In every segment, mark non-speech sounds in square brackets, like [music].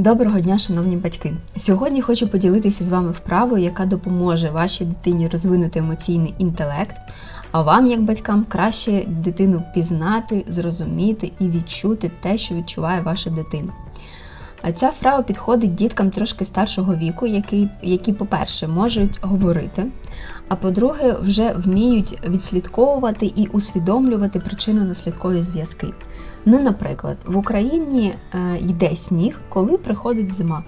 Доброго дня, шановні батьки! Сьогодні хочу поділитися з вами вправою, яка допоможе вашій дитині розвинути емоційний інтелект, а вам, як батькам, краще дитину пізнати, зрозуміти і відчути те, що відчуває ваша дитина. А Ця вправа підходить діткам трошки старшого віку, які, які, по-перше, можуть говорити, а по-друге, вже вміють відслідковувати і усвідомлювати причинно-наслідкові зв'язки. Ну, наприклад, в Україні е, йде сніг, коли приходить зима.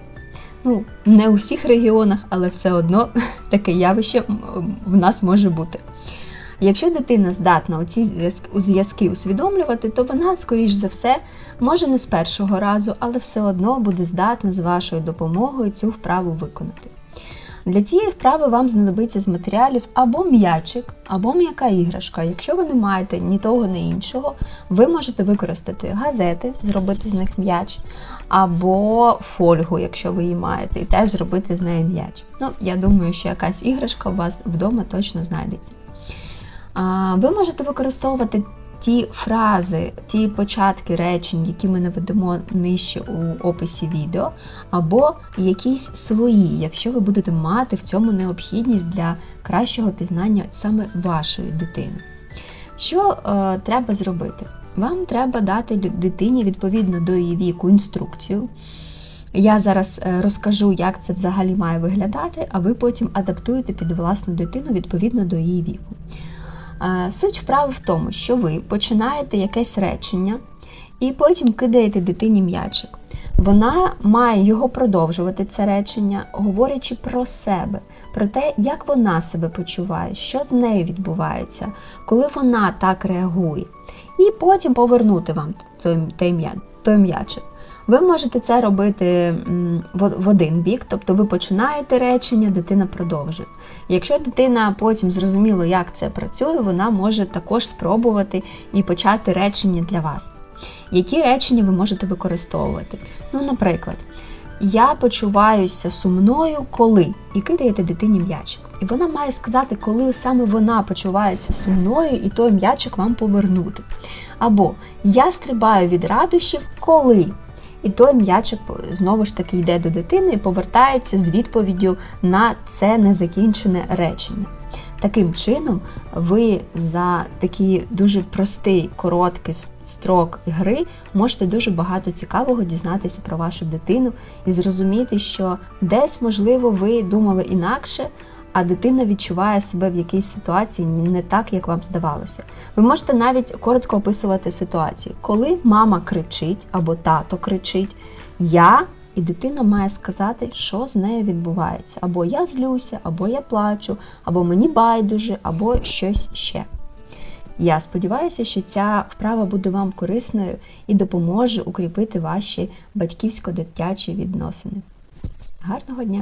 Ну, не у всіх регіонах, але все одно [laughs] таке явище в нас може бути. Якщо дитина здатна ці зв'язки усвідомлювати, то вона, скоріш за все, може не з першого разу, але все одно буде здатна з вашою допомогою цю вправу виконати. Для цієї вправи вам знадобиться з матеріалів або м'ячик, або м'яка іграшка. Якщо ви не маєте ні того, ні іншого, ви можете використати газети, зробити з них м'яч, або фольгу, якщо ви її маєте, і теж зробити з неї м'яч. Ну, я думаю, що якась іграшка у вас вдома точно знайдеться. Ви можете використовувати ті фрази, ті початки речень, які ми наведемо нижче у описі відео, або якісь свої, якщо ви будете мати в цьому необхідність для кращого пізнання саме вашої дитини. Що е, треба зробити? Вам треба дати дитині відповідно до її віку інструкцію. Я зараз е, розкажу, як це взагалі має виглядати, а ви потім адаптуєте під власну дитину відповідно до її віку. Е, Суть вправи в тому, що ви починаєте якесь речення і потім кидаєте дитині м'ячик. Вона має його продовжувати, це речення, говорячи про себе, про те, як вона себе почуває, що з нею відбувається, коли вона так реагує. І потім повернути вам той, м'ячик. Ви можете це робити в один бік, тобто ви починаєте речення, дитина продовжує. Якщо дитина потім зрозуміла, як це працює, вона може також спробувати і почати речення для вас. Які речення ви можете використовувати? Ну, наприклад, я почуваюся сумною, коли і кидаєте дитині м'ячик. І вона має сказати, коли саме вона почувається сумною, і той м'ячик вам повернути. Або я стрибаю від радощів, коли. І той м'ячик знову ж таки йде до дитини і повертається з відповіддю на це незакінчене речення. Таким чином, ви за такий дуже простий, короткий строк гри можете дуже багато цікавого дізнатися про вашу дитину і зрозуміти, що десь, можливо, ви думали інакше, а дитина відчуває себе в якійсь ситуації не так, як вам здавалося. Ви можете навіть коротко описувати ситуації, коли мама кричить або тато кричить, я. І дитина має сказати, що з нею відбувається. Або я злюся, або я плачу, або мені байдуже, або щось ще. Я сподіваюся, що ця вправа буде вам корисною і допоможе укріпити ваші батьківсько-дитячі відносини. Гарного дня!